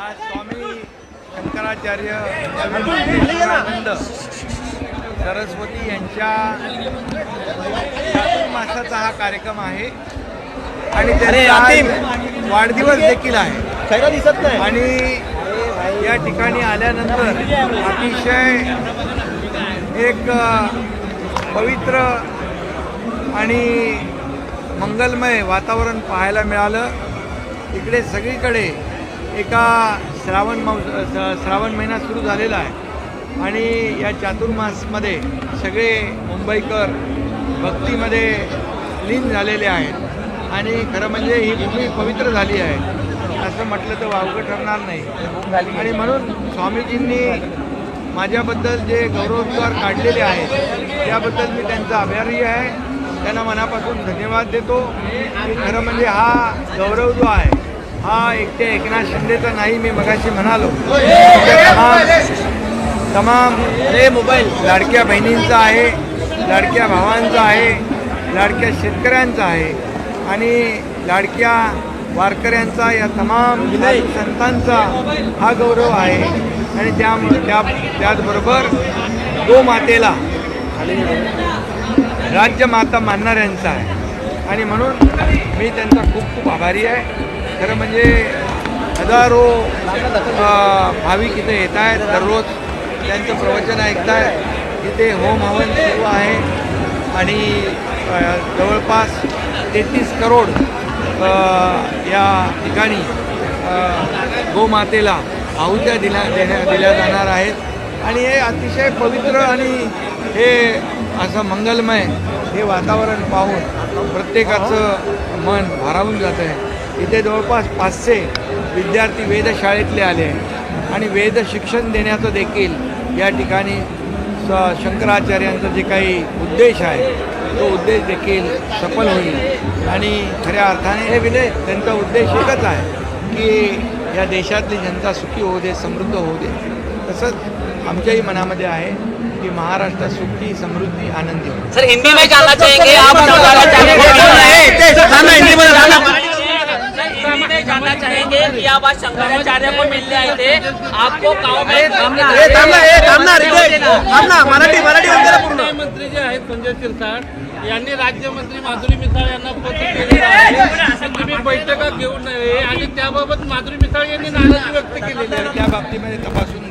आज स्वामी शंकराचार्य विवेकानंद सरस्वती यांच्या मासाचा हा कार्यक्रम आहे. आणि त्यांचा आज वाढदिवस देखील आहे. खैरा दिसत नाही. आणि या ठिकाणी आल्यानंतर अतिशय एक अ, पवित्र आणि मंगलमय वातावरण पाहायला मिळालं. इकडे सगळीकडे एका श्रावण मौ श्रावण महिना सुरू झालेला आहे. आणि या चातुर्मासमध्ये सगळे मुंबईकर भक्तीमध्ये लीन झालेले आहेत. आणि खरं म्हणजे ही भूमी पवित्र झाली आहे. असं म्हटलं तर वावगं ठरणार नाही. आणि म्हणून स्वामीजींनी माझ्याबद्दल जे गौरवोद्गार काढलेले आहेत त्याबद्दल मी त्यांचा आभारी आहे. त्यांना मनापासून धन्यवाद देतो. खरं म्हणजे हा गौरव जो आहे हा एकट्या एकनाथ शिंदेचा नाही मी मगाशी म्हणालो. तमाम तमाम मोबाईल लाडक्या बहिणींचा आहे लाडक्या भावांचा आहे लाडक्या शेतकऱ्यांचा आहे आणि लाडक्या वारकऱ्यांचा या तमाम संतांचा हा गौरव आहे. आणि त्या त्याचबरोबर गोमातेला राज्यमाता मानणाऱ्यांचा आहे. आणि म्हणून मी त्यांचा खूप खूप आभारी आहे. खरं म्हणजे हजारो भाविक इथे येत आहेत दररोज. त्यांचं प्रवचन ऐकत इथे होम हवन सुरू आहे. आणि जवळपास तेहतीस करोड या ठिकाणी गोमातेला आहुत्या दिल्या देण्या दिल्या जाणार आहेत. आणि हे अतिशय पवित्र आणि हे असं मंगलमय हे वातावरण पाहून प्रत्येकाचं मन भारावून जातं आहे. इथे जवळपास पाचशे विद्यार्थी वेधशाळेतले आले आणि वेद शिक्षण देण्याचं देखील या ठिकाणी स शंकराचार्यांचा जे काही उद्देश आहे तो उद्देश देखील सफल होईल. आणि खऱ्या अर्थाने हे विनय त्यांचा उद्देश एकच आहे की या देशातली जनता सुखी होऊ दे समृद्ध होऊ दे. तसंच आमच्याही मनामध्ये आहे की महाराष्ट्र सुखी समृद्धी आनंदी हो सर हिंदी में जानना चाहेंगे आप शंकराचार्य ए, ते थांबा, हिंदीमध्ये थांबा. सर, हिंदी में जानना चाहेंगे कि आप आज शंकराचार्य को मिलने आए थे आपको गाँव में मराठी मराठी मंत्री जे आहेत संजय शिरसाट यांनी राज्यमंत्री माधुरी मिसाळ यांना पत्र केलेलं आहे की तुम्ही बैठका घेऊ नये आणि त्याबाबत माधुरी मिसाळ यांनी नाराजी व्यक्त केलेली आहे त्या बाबतीमध्ये तपासून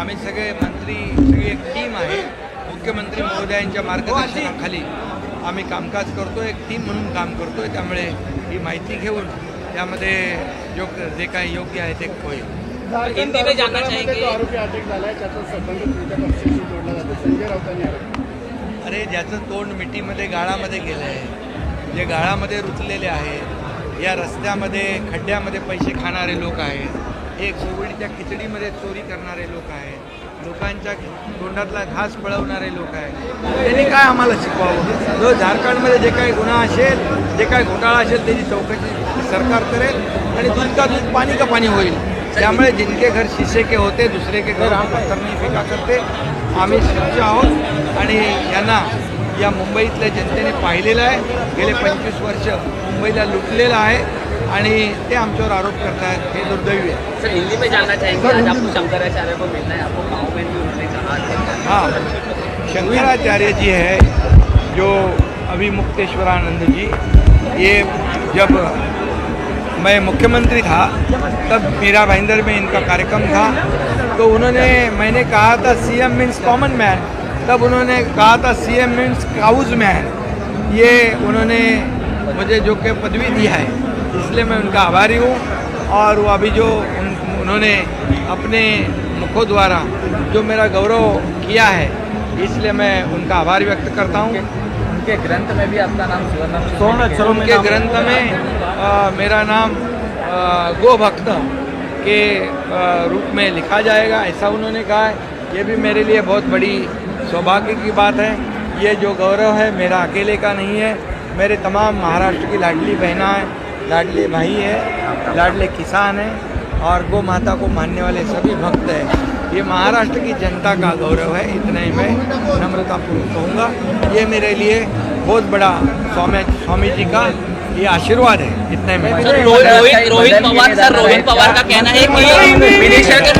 आम्ही सगळे मंत्री सगळी एक टीम आहे. मुख्यमंत्री महोदयांच्या मार्गदर्शनाखाली आम्ही कामकाज करतो एक टीम म्हणून काम करतोय. त्यामुळे ही माहिती घेऊन त्यामध्ये जो जे काही योग्य आहे ते होईल. हिंदी में जानना चाहेंगे अरे ज्याचं तोंड मिठीमध्ये गाळामध्ये गेलं आहे जे गाळामध्ये रुतलेले आहेत या रस्त्यामध्ये खड्ड्यामध्ये पैसे खाणारे लोक आहेत एक कोविडच्या खिचडीमध्ये चोरी करणारे लोक आहेत. लोकांच्या तोंडातला घास पळवणारे लोक आहेत. त्यांनी काय आम्हाला शिकवावं? जो झारखंडमध्ये जे काही गुन्हा असेल जे काही घोटाळा असेल त्याची चौकशी सरकार करेल आणि दूध का दूध पाणी का पाणी होईल? त्यामुळे जिनके घर शिसे के होते दुसरे के घर हम पत्थर फेका करते. आम्ही शिक्ष आहोत आणि यांना या मुंबईतल्या जनतेने पाहिलेलं आहे. गेले पंचवीस वर्ष मुंबईला लुटलेलं आहे. आणि ते आमच्यावर आरोप करतायत हे दुर्दैवी आहे. सर हिंदी में जानना चाहेंगे आज आपको शंकराचार्य को मिलना है आपको गाँव में भी उन्होंने कहा हाँ. शंकराचार्य जी है जो अभी मुक्तेश्वरानंद जी ये जब मैं मुख्यमंत्री था तब मीरा भाईंदर में इनका कार्यक्रम था। तो उन्होंने मैंने कहा था सीएम मीन्स कॉमन मैन तब उन्होंने कहा था सीएम मीन्स काउज मैन ये उन्होंने मुझे जो कि पदवी दिया है इसलिए मैं उनका आभारी हूँ और वो अभी जो उन, उन्होंने अपने मुखों द्वारा जो मेरा गौरव किया है इसलिए मैं उनका आभार व्यक्त करता हूँ। उनके ग्रंथ में भी आपका नाम सुवर्ण उनके ग्रंथ में अ, मेरा नाम अ, गोभक्त के रूप में लिखा जाएगा ऐसा उन्होंने कहा है। ये भी मेरे लिए बहुत बड़ी सौभाग्य की बात है। ये जो गौरव है मेरा अकेले का नहीं है। मेरे तमाम महाराष्ट्र की लाडली बहना है। लाडले भाई है लाडले किसान है और गो माता को मानने वाले सभी भक्त हैं। ये महाराष्ट्र की जनता का गौरव है इतना ही मैं नम्रतापूर्वक कहूँगा। ये मेरे लिए बहुत बड़ा स्वामी स्वामी जी का ये आशीर्वाद है इतने में। रोहित रोहित रोहित पवार सर रोहित पवार का कहना है कि मिनिस्टर के